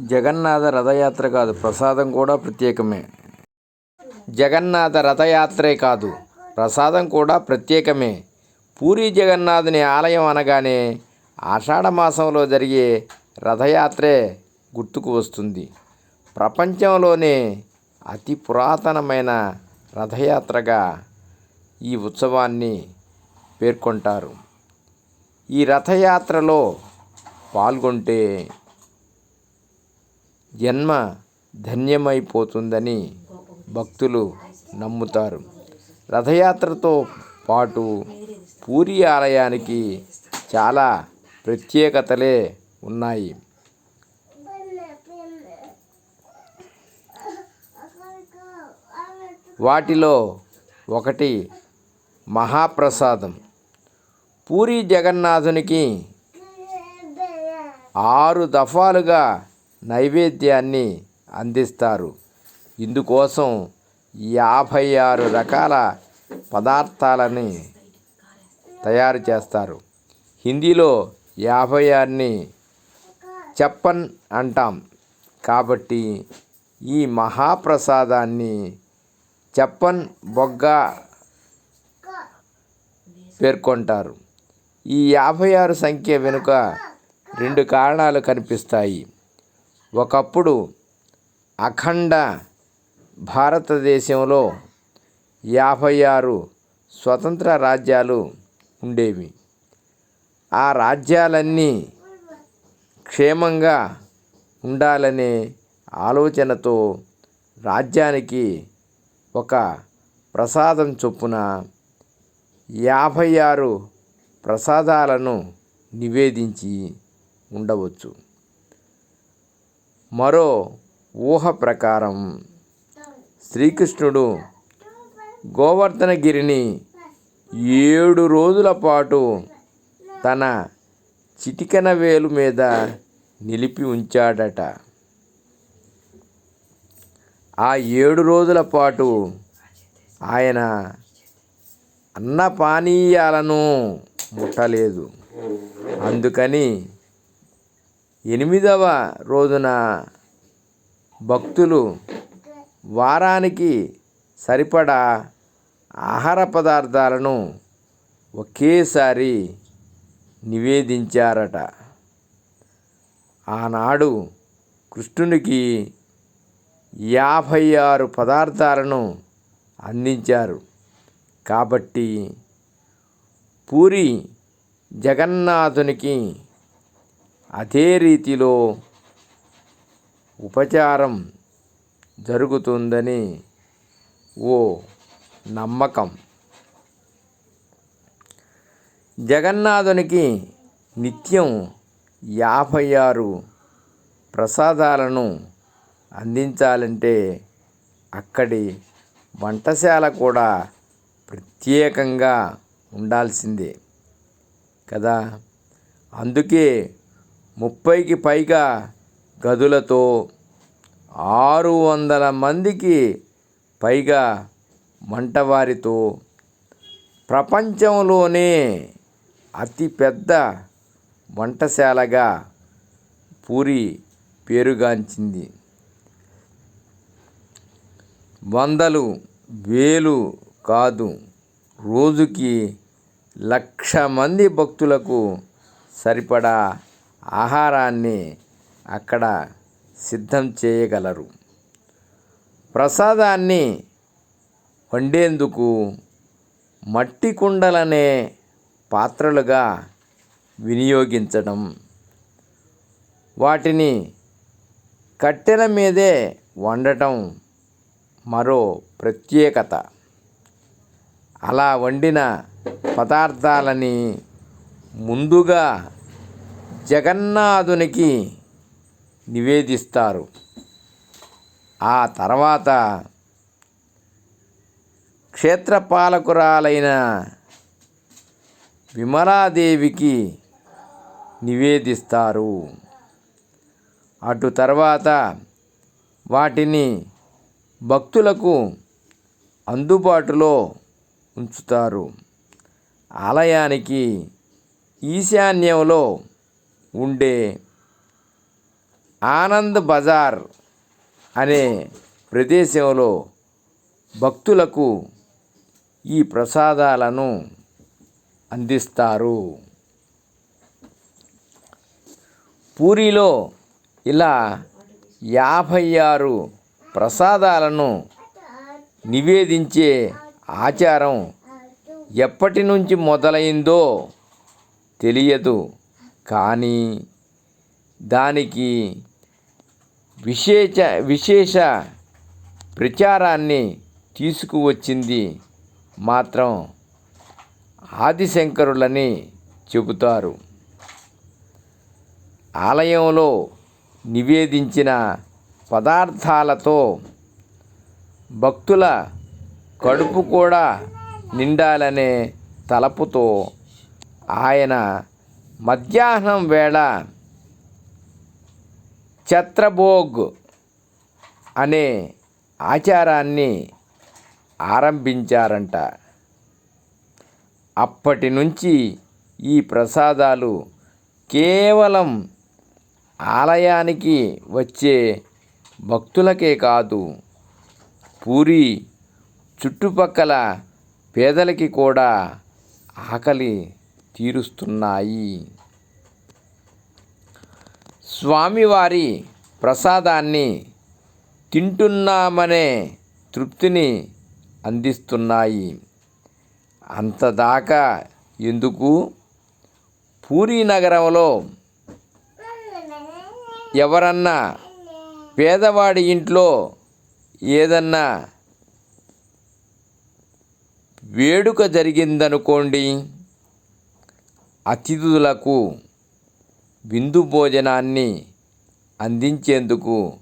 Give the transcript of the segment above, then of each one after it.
జగన్నాథ రథయాత్ర కాదు ప్రసాదం కూడా ప్రత్యేకమే. జగన్నాథ రథయాత్రే కాదు ప్రసాదం కూడా ప్రత్యేకమే. పూరి జగన్నాథుని ఆలయం అనగానే ఆషాఢమాసంలో జరిగే రథయాత్రే గుర్తుకు వస్తుంది. ప్రపంచంలోనే అతి పురాతనమైన రథయాత్రగా ఈ ఉత్సవాన్ని పేర్కొంటారు. ఈ రథయాత్రలో పాల్గొంటే జన్మ ధన్యమైపోతుందని భక్తులు నమ్ముతారు. రథయాత్రతో పాటు పూరి ఆలయానికి చాలా ప్రత్యేకతలే ఉన్నాయి. వాటిలో ఒకటి మహాప్రసాదం. పూరి జగన్నాథునికి ఆరు దఫాలుగా నైవేద్యాన్ని అందిస్తారు. ఇందుకోసం యాభై ఆరు రకాల పదార్థాలని తయారు చేస్తారు. హిందీలో యాభై ఆరుని చెప్పన్ అంటాం. కాబట్టి ఈ మహాప్రసాదాన్ని చెప్పన్ బొగ్గ పేర్కొంటారు. ఈ యాభై ఆరు సంఖ్య వెనుక రెండు కారణాలు కనిపిస్తాయి. ఒకప్పుడు అఖండ భారతదేశంలో యాభై ఆరు స్వతంత్ర రాజ్యాలు ఉండేవి. ఆ రాజ్యాలన్నీ క్షేమంగా ఉండాలనే ఆలోచనతో రాజ్యానికి ఒక ప్రసాదం చొప్పున యాభై ఆరు ప్రసాదాలను నివేదించి ఉండవచ్చు. మరో ఊహ ప్రకారం శ్రీకృష్ణుడు గోవర్ధనగిరిని ఏడు రోజుల పాటు తన చిటికన వేలు మీద నిలిపి ఉంచాడట. ఆ ఏడు రోజుల పాటు ఆయన అన్న పానీయాలను ముట్టలేదు. అందుకని ఎనిమిదవ రోజున భక్తులు వారానికి సరిపడా ఆహార పదార్థాలను ఒకేసారి నివేదించారట. ఆనాడు కృష్ణునికి యాభై ఆరు పదార్థాలను అందించారు. కాబట్టి పూరి జగన్నాథునికి అదే రీతిలో ఉపచారం జరుగుతుందని ఓ నమ్మకం. జగన్నాథునికి నిత్యం యాభై ఆరు ప్రసాదాలను అందించాలంటే అక్కడి వంటశాల కూడా ప్రత్యేకంగా ఉండాల్సిందే కదా. అందుకే ముప్పైకి పైగా గదులతో ఆరు వందల మందికి పైగా వంటవారితో ప్రపంచంలోనే అతిపెద్ద వంటశాలగా పూరి పేరుగాంచింది. వందలు వేలు కాదు రోజుకి లక్ష మంది భక్తులకు సరిపడా ఆహారాన్ని అక్కడ సిద్ధం చేయగలరు. ప్రసాదాన్ని వండేందుకు మట్టి కుండలనే పాత్రలుగా వినియోగించడం వాటిని కట్టెల మీదే వండటం మరో ప్రత్యేకత. అలా వండిన పదార్థాలని ముందుగా జగన్నాథునికి నివేదిస్తారు. ఆ తర్వాత క్షేత్రపాలకురాలైన విమలాదేవికి నివేదిస్తారు. అటు తర్వాత వాటిని భక్తులకు అందుబాటులో ఉంచుతారు. ఆలయానికి ఈశాన్యంలో ఉండే ఆనంద్ బజార్ అనే ప్రదేశంలో భక్తులకు ఈ ప్రసాదాలను అందిస్తారు. పూరిలో ఇలా యాభై ఆరు ప్రసాదాలను నివేదించే ఆచారం ఎప్పటి నుంచి మొదలైందో తెలియదు. కానీ దానికి విశేష విశేష ప్రచారాన్ని తీసుకువచ్చింది మాత్రం ఆదిశంకరులని చెబుతారు. ఆలయంలో నివేదించిన పదార్థాలతో భక్తుల కడుపు కూడా నిండాలనే తలపుతో ఆయన మధ్యాహ్నం వేళ ఛత్రభోగ్ అనే ఆచారాన్ని ఆరంభించారంట. అప్పటి నుంచి ఈ ప్రసాదాలు కేవలం ఆలయానికి వచ్చే భక్తులకే కాదు పూరి చుట్టుపక్కల పేదలకి కూడా ఆకలి తీరుస్తున్నాయి. స్వామివారి ప్రసాదాన్ని తింటున్నామనే తృప్తిని అందిస్తున్నాయి. అంతదాకా ఎందుకు? పూరీ నగరంలో ఎవరన్నా పేదవాడి ఇంట్లో ఏదన్నా వేడుక జరిగిందనుకోండి అతిథులకు విందు భోజనాన్ని అందించేందుకు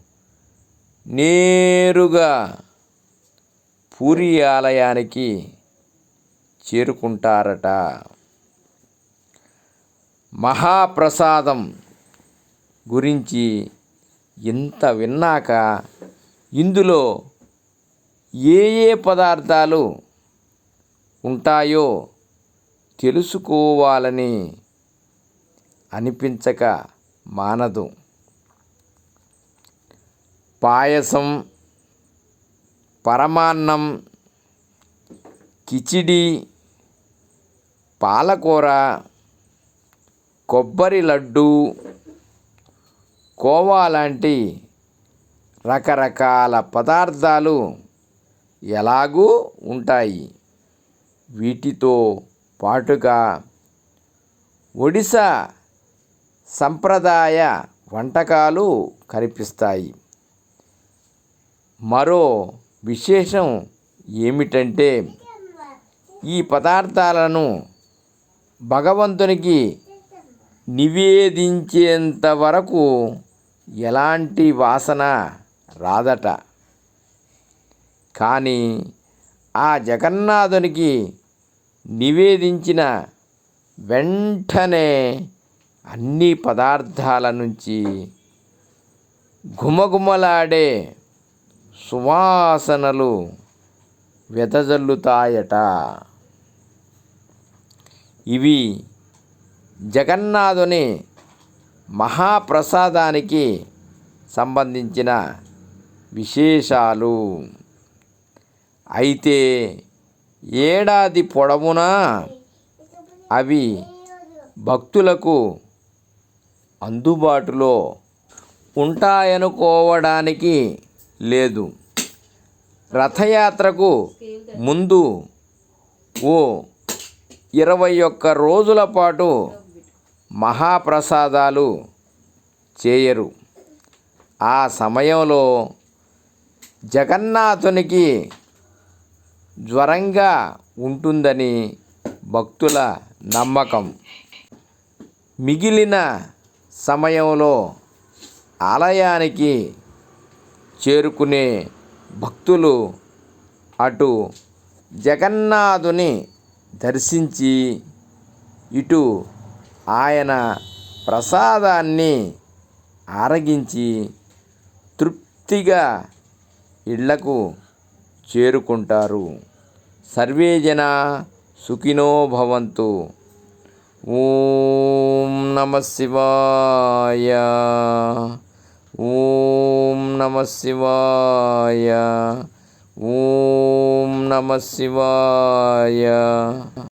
నేరుగా పూరి ఆలయానికి చేరుకుంటారట. మహాప్రసాదం గురించి ఇంత విన్నాక ఇందులో ఏ ఏ పదార్థాలు ఉంటాయో తెలుసుకోవాలని అనిపించక మానదు. పాయసం పరమాన్నం కిచిడి పాలకూర కొబ్బరి లడ్డు కోవా లాంటి రకరకాల పదార్థాలు ఎలాగూ ఉంటాయి. వీటితో పాటుగా ఒడిశా సంప్రదాయ వంటకాలు కనిపిస్తాయి. మరో విశేషం ఏమిటంటే ఈ పదార్థాలను భగవంతునికి నివేదించేంత వరకు ఎలాంటి వాసన రాదట. కానీ ఆ జగన్నాథునికి నివేదించిన వెంటనే అన్ని పదార్థాల నుంచి ఘుమఘుమలాడే సువాసనలు వెదజల్లుతాయట. ఇవి జగన్నాథుని మహాప్రసాదానికి సంబంధించిన విశేషాలు. అయితే ఏడాది పొడవునా అవి భక్తులకు అందుబాటులో ఉంటాయనుకోవడానికి లేదు. రథయాత్రకు ముందు ఓ ఇరవై ఒక్క రోజుల పాటు మహాప్రసాదాలు చేయరు. ఆ సమయంలో జగన్నాథునికి జ్వరంగా ఉంటుందని భక్తుల నమ్మకం. మిగిలిన సమయంలో ఆలయానికి చేరుకునే భక్తులు అటు జగన్నాథుని దర్శించి ఇటు ఆయన ప్రసాదాన్ని ఆరగించి తృప్తిగా ఇళ్ళకు చేరుకుంటారు. సర్వే జన సుఖినో భవంతు. ఓం నమ శివాయ. ఓం నమ శివాయ. ఓం నమ శివాయ.